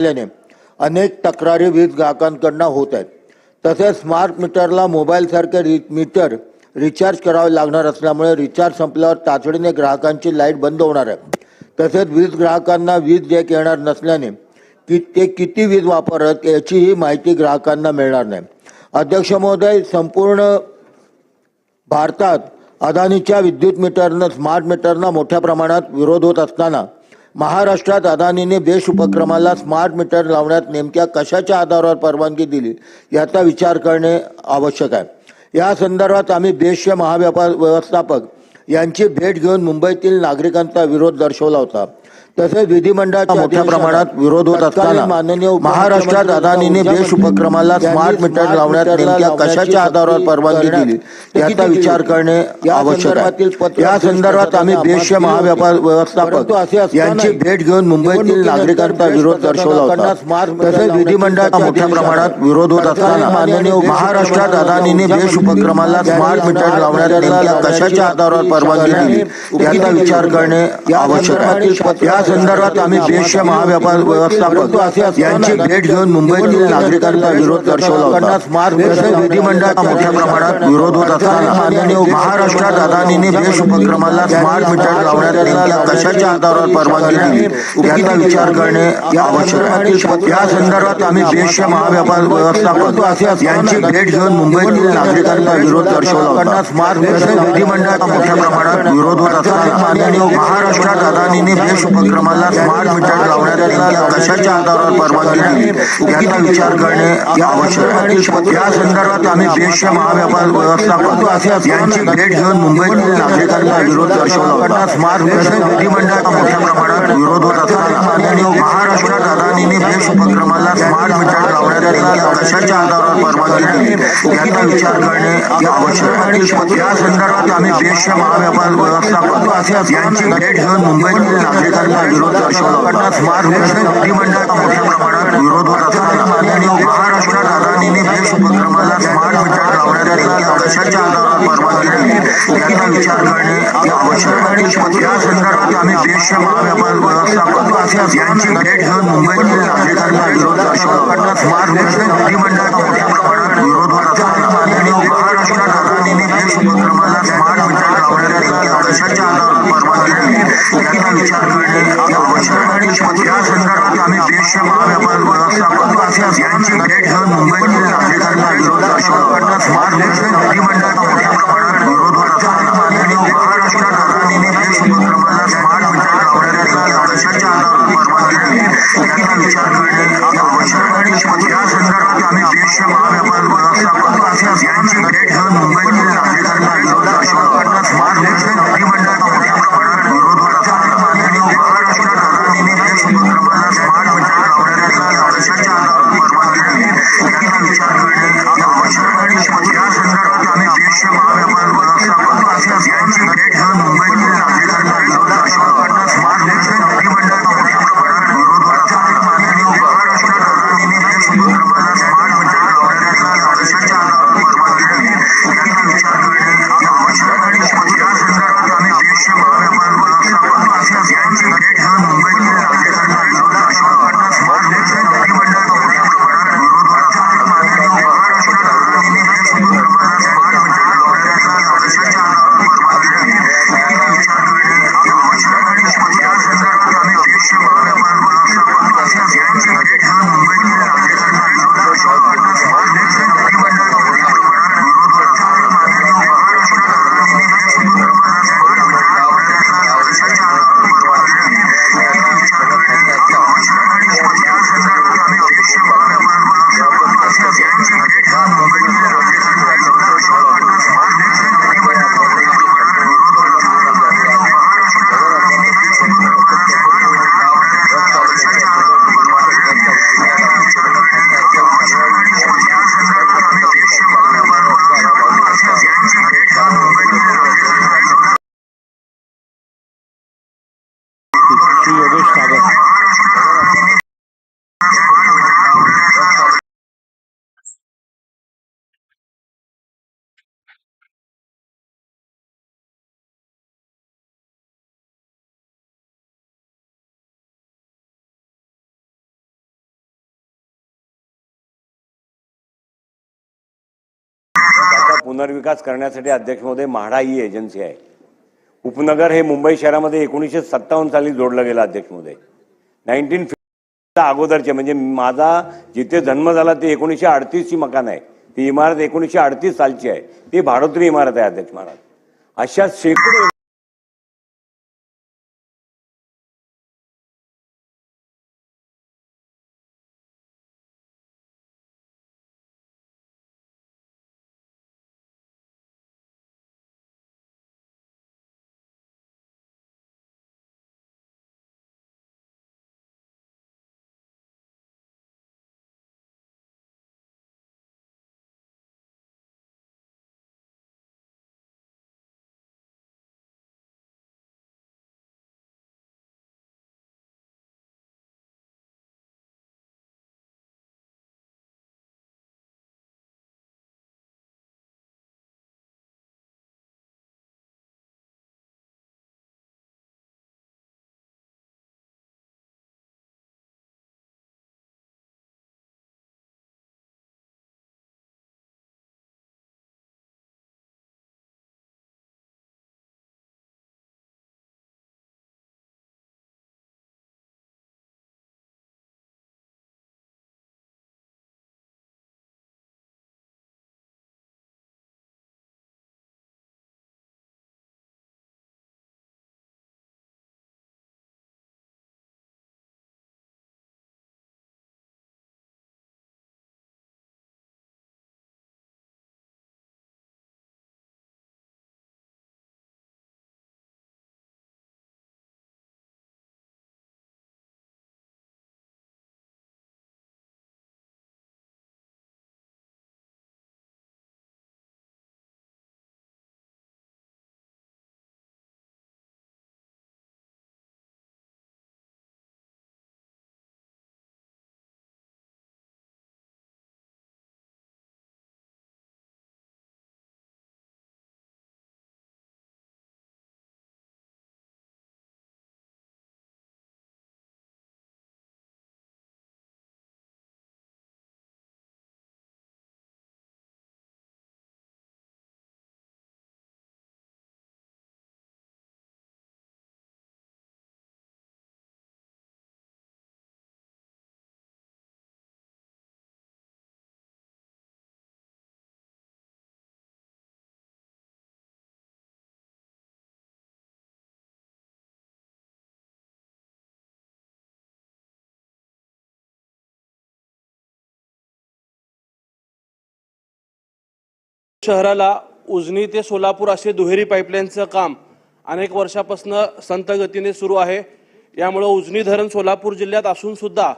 असल्याने अनेक तक्रारी वीज ग्राहकांकडनं होत आहेत. तसेच स्मार्ट मीटरला मोबाईलसारखे रि मीटर रिचार्ज करावे लागणार असल्यामुळे रिचार्ज संपल्यावर तातडीने ग्राहकांची लाइट बंद होणार आहे. तसेच वीज ग्राहकांना वीज देयक येणार नसल्याने की ते किती वीज वापरत याचीही माहिती ग्राहकांना मिळणार नाही. अध्यक्ष महोदय संपूर्ण भारतात अदानीच्या विद्युत मीटरनं स्मार्ट मीटरना मोठ्या प्रमाणात विरोध होत असताना महाराष्ट्रात अदानीने देश उपक्रमाला स्मार्ट मीटर लावण्यात नेमक्या कशाच्या आधारावर परवानगी दिली याचा विचार करणे आवश्यक आहे. या संदर्भात आम्ही बेशचे महाव्यापार व्यवस्थापक यांची भेट घेऊन मुंबईतील नागरिकांचा विरोध दर्शवला होता. तसेच विधिमंडळाच्या मोठ्या प्रमाणात विरोध होत असताना माननीय महाराष्ट्रात अदानीने बेश उपक्रमाला स्मार्ट मीटर लावण्यात नेमक्या कशाच्या आधारावर परवानगी दिली? याचा विचार करणे आवश्यक आहे. या संदर्भात आम्ही बेशचे महाव्यापार व्यवस्थापक यांची भेट घेऊन मुंबईतील नागरिकांचा विरोध दर्शवला होता. तसेच विधिमंडळाच्या मोठ्या प्रमाणात विरोध होत असताना माननीय महाराष्ट्रात अदानीने बेश उपक्रमाला स्मार्ट मीटर लावण्यात नेमक्या कशाच्या आधारावर परवानगी दिली? याचा विचार करणे आवश्यक आहे. या संदर्भात आम्ही बेशचे महाव्यापार व्यवस्थापक यांची भेट घेऊन मुंबईतील नागरिकांचा विरोध दर्शवला होता. मोठ्या प्रमाणात विरोध होत असताना माननीय महाराष्ट्रात अदानीने बेश उपक्रमाला स्मार्ट मीटर लावण्यात नेमक्या कशाच्या आधारावर परवानगी दिली? याचा विचार करणे आवश्यक आहे. या संदर्भात आम्ही बेशचे महाव्यापार व्यवस्थापक यांची भेट घेऊन मुंबईतील नागरिकांचा विरोध दर्शवला होता. तसेच विधिमंडळाच्या मोठ्या प्रमाणात विरोध होत असताना माननीय महाराष्ट्रात अदानीने बेश उपक्रमाला स्मार्ट मीटर नेमक्या कशाच्या आधारावर परवानगी दिली? याचा विचार करणे आवश्यक आहे. या संदर्भात आम्ही बेशचे महाव्यापार व्यवस्थापक यांची भेट घेऊन मुंबईतील नागरिकांचा विरोध दर्शवला स्मार्ट तसेच विधिमंडळाच्या मोठ्या प्रमाणात विरोध होत असताना आधारावर याचा विचार करणे आवश्यक आहे या संदर्भात आम्ही बेशचे महाव्यापार व्यवस्थापक यांची भेट घेऊन मुंबईतील नागरिकांचा विरोध दर्शवला स्मार्ट तसेच विधिमंडळाच्या मोठ्या प्रमाणात विरोध होत असताना माननीय महाराष्ट्रात अदानीने बेश उपक्रमाला स्मार्ट मीटर लावण्यात नेमक्या कशाच्या आधारावर परवानगी दिली याचा विचार करणे आवश्यक आहे या संदर्भात आम्ही बेशचे महाव्यापार व्यवस्थापक यांची भेट घेऊन मुंबईतील नागरिकांचा विरोध दर्शवला स्मार्ट तसेच विधिमंडळाच्या मोठ्या प्रमाणात विरोध होत असताना माननीय महाराष्ट्रात अदानीने बेश उपक्रमाला स्मार्ट पुनर्विकास करण्यासाठी अध्यक्ष महोदय म्हाडा ही एजन्सी आहे. उपनगर हे मुंबई शहरामध्ये एकोणीसशे सत्तावन्न साली जोडलं गेलं अध्यक्ष महोदय. नाईन्टीन फिफ्टीच्या अगोदरचे म्हणजे माझा जिथे जन्म झाला ते एकोणीसशे अडतीसची मकान आहे. ती इमारत एकोणीसशे अडतीस सालची आहे. ती भाडोत्री इमारत आहे अध्यक्ष महाराज. अशा शेकडो शहराला उजनी ते सोलापूर असे दुहेरी पाईपलाईनचं काम अनेक वर्षापासून संत गतीने सुरू आहे. यामुळं उजनी धरण सोलापूर जिल्ह्यात असून सुद्धा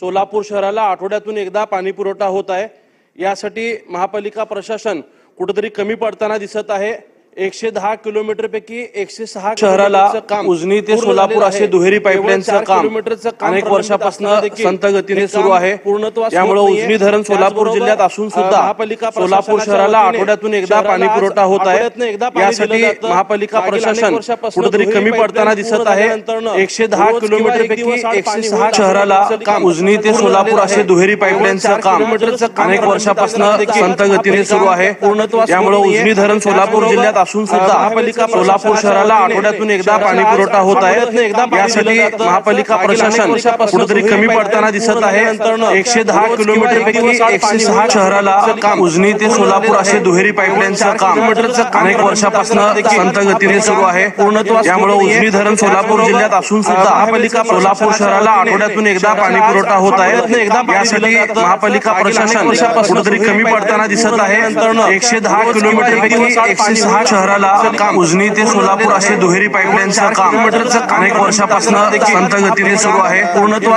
सोलापूर शहराला आठवड्यातून एकदा पाणी पुरवठा होत आहे. यासाठी महापालिका प्रशासन कुठेतरी कमी पडताना दिसत आहे. एकशे दहा किलोमीटर पैकी एकशे सहा शहराला उजनी ते सोलापूर असे दुहेरी पाईपलाईनचं काम अनेक वर्षापासून संत गतीने सुरू आहे. यामुळे उजनी धरण सोलापूर जिल्ह्यात असून सुद्धा सोलापूर शहराला आठवड्यातून एकदा पाणी पुरवठा होत आहे. यासाठी महापालिका प्रशासन कुठेतरी कमी पडताना दिसत आहे. एकशे दहा किलोमीटर पैकी एकशे सहा शहराला उजनी ते सोलापूर असे दुहेरी पाईपलाईनचं काम अनेक वर्षापासून संत गतीने सुरू आहे. यामुळे उजनी धरण सोलापूर जिल्ह्यात असून सुद्धा महापालिका सोलापूर शहराला आठवड्यातून एकदा पाणी पुरवठा होत आहे. यासाठी महापालिका प्रशासन कुठेतरी कमी पडताना दिसत आहे. एकशे दहा किलोमीटर पैकी एकशे सहा शहराला उजनी ते सोलापूर असे दुहेरी पाईपलाईनचं काम अनेक वर्षापासून संत गतीने सुरू आहे. यामुळे उजनी धरण सोलापूर जिल्ह्यात असून सुद्धा महापालिका सोलापूर शहराला आठवड्यातून एकदा पाणी पुरवठा होत आहे. यासाठी महापालिका प्रशासन कुठेतरी कमी पडताना दिसत आहे. एकशे दहा किलोमीटर पैकी एकशे सहा शहराला उजनी ते सोलापूर असे दुहेरी पाईपलाईनचं काम अनेक वर्षापासून संत गतीने सुरू आहे.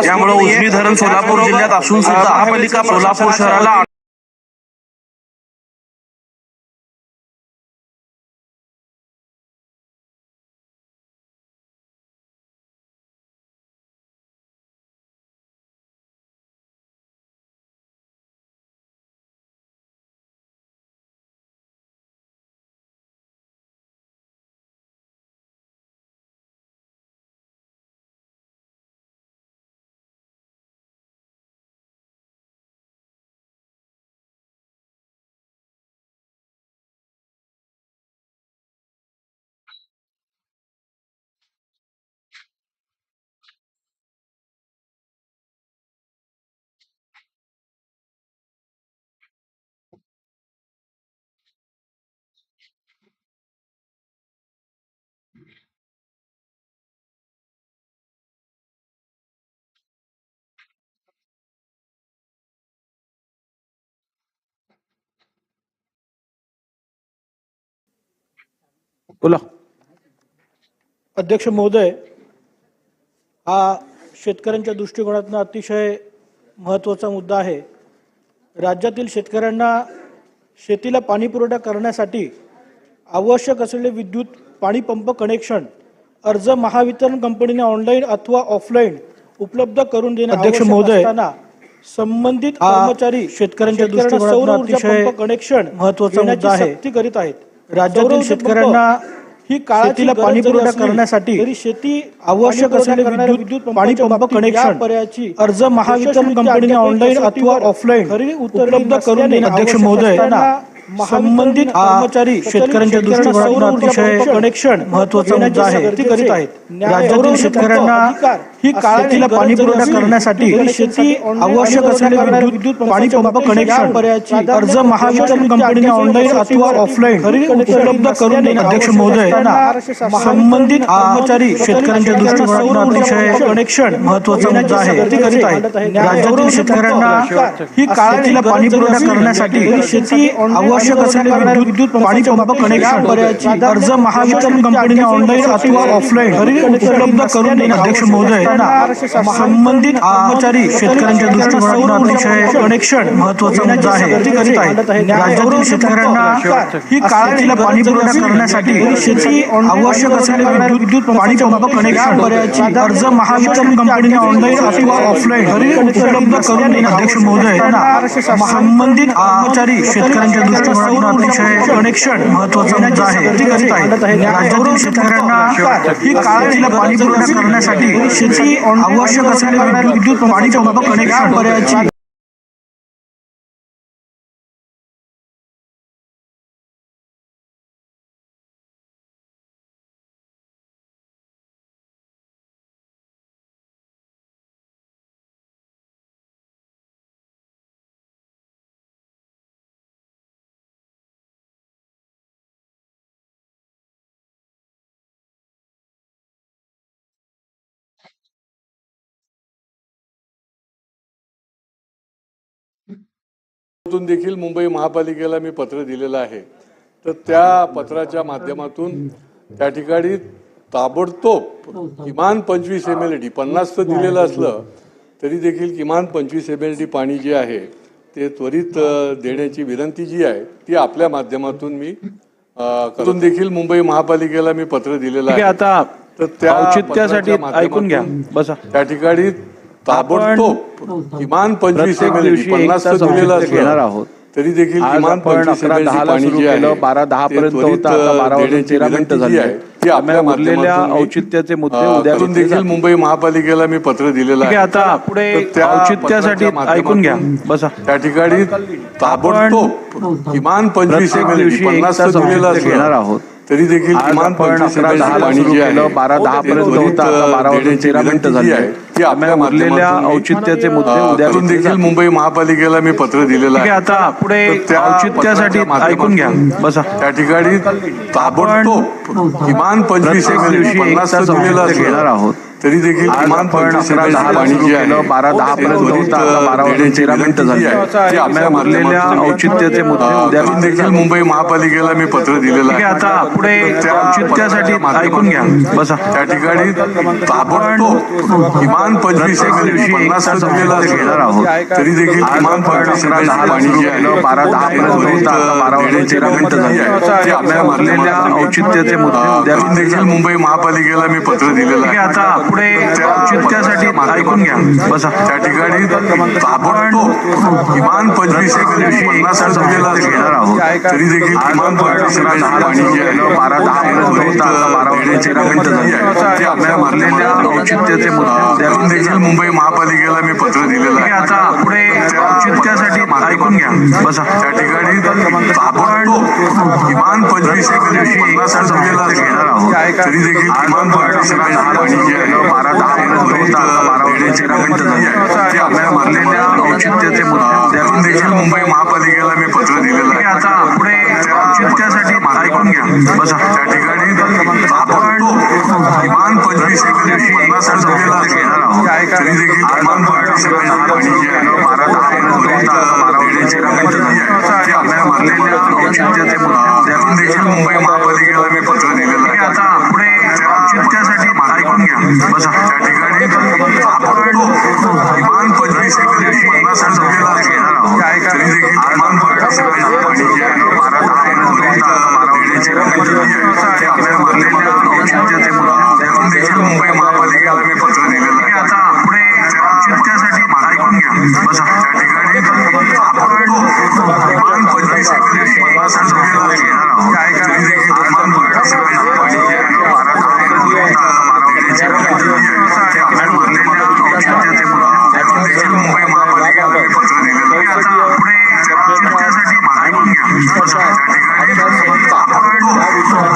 यामुळे उजनी धरण सोलापूर जिल्ह्यात असून सुद्धा महापालिका सोलापूर शहराला बोला. अध्यक्ष महोदय हा शेतकऱ्यांच्या दृष्टिकोनातून अतिशय महत्त्वाचा मुद्दा आहे. राज्यातील शेतकऱ्यांना शेतीला पाणी पुरवठा करण्यासाठी आवश्यक असलेले विद्युत पाणी पंप कनेक्शन अर्ज महावितरण कंपनीने ऑनलाईन अथवा ऑफलाईन उपलब्ध करून देणे अध्यक्ष महोदय संबंधित कर्मचारी शेतकऱ्यांच्या दृष्टिकोनातून अतिशय कनेक्शन महत्त्वाचा मुद्दा आहे. करीत आहेत. राज्यातील शेतकऱ्यांना ही काळातील पाणी पुरवठा करण्यासाठी शेती आवश्यक असलेले विद्युत पाणी पंप कनेक्शन पर्यायाची अर्ज महावितरण कंपनीने ऑनलाईन अथवा ऑफलाईन उपलब्ध करून देणे अध्यक्ष महोदय संबंधित कर्मचारी शेतकऱ्यांच्या दृष्टिकोनातून अतिशय कनेक्शन महत्त्वाचा मुद्दा आहे. ती करीत आहेत. राज्यातील शेतकऱ्यांना ही काळातील पाणी पुरवठा करण्यासाठी शेती आवश्यक असलेले विद्युत पाणी पंप कनेक्शन पर्यायाची अर्ज महावितरण कंपनीने ऑनलाईन अथवा ऑफलाईन उपलब्ध करून देणे अध्यक्ष महोदय संबंधित कर्मचारी शेतकऱ्यांच्या दृष्टिकोनातून अतिशय कनेक्शन महत्त्वाचा मुद्दा आहे. ती करीत आहेत राज्यातील शेतकऱ्यांना ही काळातील पाणी पुरवठा करण्यासाठी शेती आवश्यक असलेले विद्युत पाणी पंप कनेक्शन पर्यायाची अर्ज महावितरण कंपनीने ऑनलाईन अथवा ऑफलाईन उपलब्ध करून देणे अध्यक्ष महोदय संबंधित कर्मचारी शेतकऱ्यांच्या दृष्टिकोनातून अतिशय कनेक्शन महत्त्वाचा मुद्दा आहे. करीत राज्यातील शेतकऱ्यांना ही काळातील पाणी पुरवठा करण्यासाठी शेती आवश्यक असलेले विद्युत पाणी पंप कनेक्शन अर्ज महावितरण कंपनीने ऑनलाईन अथवा ऑफलाईन उपलब्ध करून देणे अध्यक्ष महोदय संबंधित कर्मचारी शेतकऱ्यांच्या दृष्टिकोनातून अतिशय कनेक्शन महत्त्वाचा मुद्दा आहे. करीत आहेत राज्यातील शेतकऱ्यांना ही काळातील पाणी पुरवठा करण्यासाठी शेती आवश्यक असलेले विद्युत पाणी पंप कनेक्शन पर्यायाची तून देखील मुंबई महापालिकेला मी पत्र दिलेलं आहे. तर त्या पत्राच्या माध्यमातून त्या ठिकाणी ताबडतोब किमान पंचवीस एम एल डी पन्नास तर दिलेलं असलं तरी देखील किमान पंचवीस एम एल डी पाणी जे आहे ते त्वरित देण्याची विनंती जी आहे ती आपल्या माध्यमातून मी अ, करतो देखील मुंबई महापालिकेला मी पत्र दिलेलं आहे आता तर त्या ऐकून घ्या. बसा. त्या ठिकाणी ताबडतोब किमान पंचवीस पन्नास घेणार आहोत. तरी देखील किमान आपण 25 अकरा ML चे दहाला पाणी बारा दहा पर्यंत होतं बारा वाजून तेरा मिनिटं झाली आहे, ती आपल्या उरलेल्या औचित्याचे मुद्दे अ, उद्या करून घेतले देखील. मुंबई महापालिकेला मी पत्र दिलेलं आहे आता पुढे औचित्यासाठी ऐकून घ्या. बसा. त्या ठिकाणी ताबडतोब किमान पंचवीस पन्नास घेणार आहोत. तरी देखील किमान पाणी जे आहे, बारा दहा ते पर्यंत होतं बारा वाजून तेरा मिनिटं झाली आहे, ती आपल्या उरलेल्या औचित्याचे मुद्दे अ, उद्या करून घेतले देखील. मुंबई महापालिकेला मी पत्र दिलेलं आहे. आता पुढे त्या औचित्यासाठी ऐकून घ्या. बसा. त्या ठिकाणी ताबडतोब किमान पंचवीस पन्नास दिलेलं घेणार आहोत. तरी देखील किमान पंचवीस अकरा दहाला पाणी जे आहे, बारा दहा पर्यंत बारा वाजून तेरा मिनिटं झाली आहे, ती आपल्या औचित्याचे मुद्दे उद्या देखील. मुंबई महापालिकेला मी पत्र दिलेलं आहे. आता पुढे त्या औचित्यासाठी ऐकून घ्या. बसा. त्या ठिकाणी ताबडतोब किमान पंचवीस एल दिवशी एक पन्नास घेणार आहोत. तरी देखील किमान पंचवीस पाणी जे आहे, बारा दहा पर्यंत बारा वाजून तेरा मिनिटं झाली आहे, ती आपल्या औचित्याचे मुद्दे उद्या देखील. मुंबई महापालिकेला मी पत्र दिलेलं आहे आता पुढे औचित्यासाठी ऐकून घ्या. बसा. त्या ठिकाणी ताबडतोब किमान पंचवीस एम एल पन्नास दिलेलं घेणार आहोत. तरी देखील किमान पंचवीस पाणी जे आहे, बारा दहा देण्याची जी झाली आहे, ती आपल्या त्यामुळे उरलेल्या माध्यमातून मी, औचित्याचे घेतले देखील. मुंबई महापालिकेला मी पत्र दिलेलं आहे. आता पुढे औचित्यासाठी ऐकून घ्या. बसा. त्या ठिकाणी ताबडतोब किमान पंचवीस एम एल पन्नास दिलेलं घेणार आहोत. तरी देखील किमान पंचवीस पाणी जे आहे, बारा दहा आता बारा वाजून तेरा मिनिटं झाली आहे, ती आपल्या त्यामुळे उरलेल्या माध्यमातून औचित्याचे घेतले देखील. मुंबई महापालिकेला मी पत्र दिलेलं आहे. आता पुढे औचित्यासाठी ऐकून घ्या. बसा. त्या ठिकाणी ताबडतोब किमान पंचवीस एम एल पन्नास दिलेलं असलं तरी देखील किमान पंचवीस एम एल पाणी जे आहे, बारा दहा बारा वाजून तेरा मिनिटं झाली आहे, ती आपल्या त्यामुळे उरलेल्या माध्यमातून औचित्याचे करून देखील मुंबई महापालिकेला मी पत्र दिलेलं बसा त्या ठिकाणी आपण किमान पंचवीस एकर अशी पन्नास संख्येला घेणार आहोत तरी देखील किमान पंचवीस एकर पाणी जे आहे बारा तारखेपर्यंत देण्याची गरजेची आहे. आपल्या बनलेल्या औषधाच्या ते मुलांना देखील मुंबई महापालिकेला मी पत्र दिलेलं आहे आता पुढे शेतकऱ्यासाठी ऐकून घ्या बसा त्या ठिकाणी आपण किमान पंचवीस एकर अशी पन्नास संख्येला घेणार आहोत तरी देखील किमान पंचवीस एकर पाणी जे आहे बारा तारखेपर्यंत देण्याची गरजेची आहे. आपल्या बनलेल्या औषधाच्या ते मुलांना देखील मुंबई महापालिकेला मी पत्र दिलेलं आहे आता पुढे शेतकऱ्यासाठी ऐकून घ्या बसा त्या ठिकाणी आपण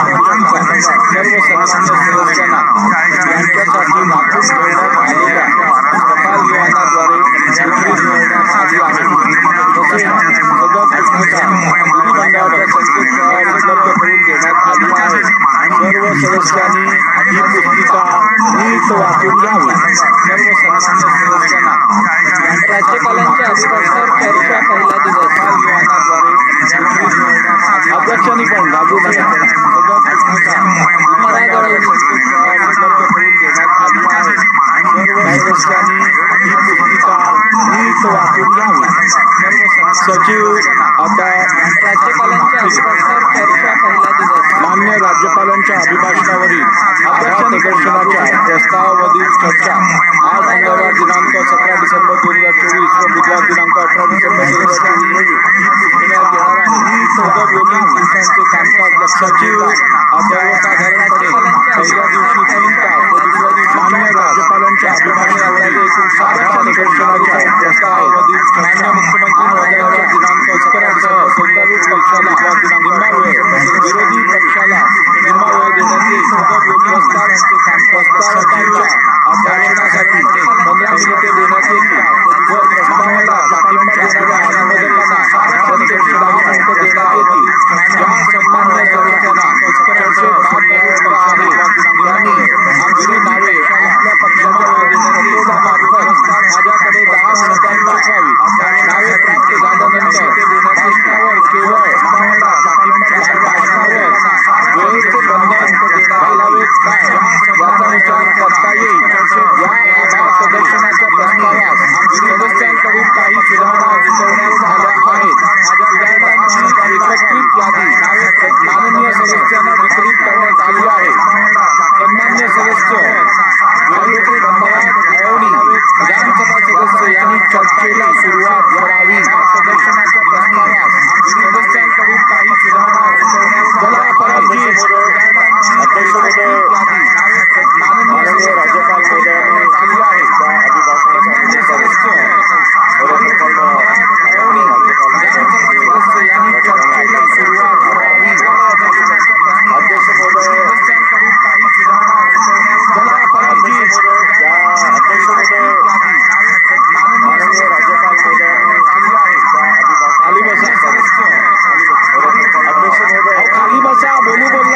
किमान पंचवीस एकर अशी पन्नास संख्येला घेणार आहोत तरी देखील किमान पंचवीस आहे बारा तारखेपर्यंत आहे. आपल्या बनलेल्या औषधाच्या ते आहे सर्व सदस्यांनी ही पुस्तिका नीट वाचून घ्यावी सर्व सदस्यांना राज्यपालांच्या अभिभाषणावर चर्चा पहिला दिवस काल विमानाद्वारे अध्यक्षांनी पण लागू सर्व सदस्यांनी ही पुस्तिका नीट वाचून घ्यावी सर्व सचिव आता राज्यपालांच्या अभिभाषणावर चर्चा पहिला दिवस मान्य राज्यपालांच्या अभिभाषणावरील आधार प्रदर्शनाच्या प्रस्तावावरील चर्चा आज मंगळवार दिनांक सतरा डिसेंबर दोन हजार चोवीस व बुधवार दिनांक अठरा डिसेंबर दोन हजार चोवीस रोजी घेण्यात येणार आहे चौदा बोलिंग कामकाज लक्षाची सर्वसाधारणपणे पहिल्या दिवशी तीन तास व दुसऱ्या मान्य राज्यपालांच्या मान्य मुख्यमंत्री महोदयांच्या दिनांक सतरासह सत्तावीस पक्षाला निम्मा वेळ विरोधी पक्षाला निम्मा वेळ देण्यात येईल प्रस्तावाच्या भाषणासाठी पंधरा मिनिटे देण्यात येतील. व Bolívar.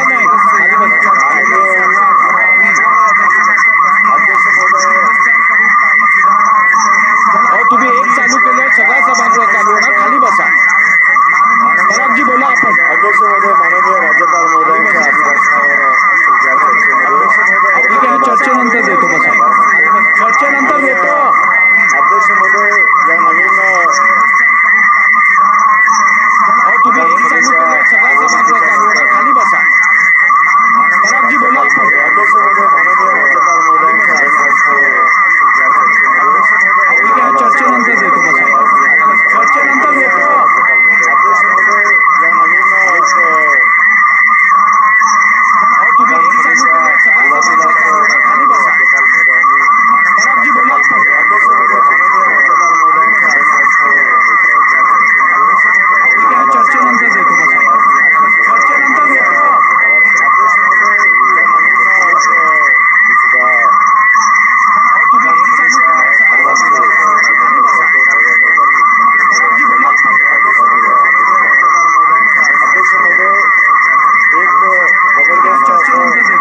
gracias.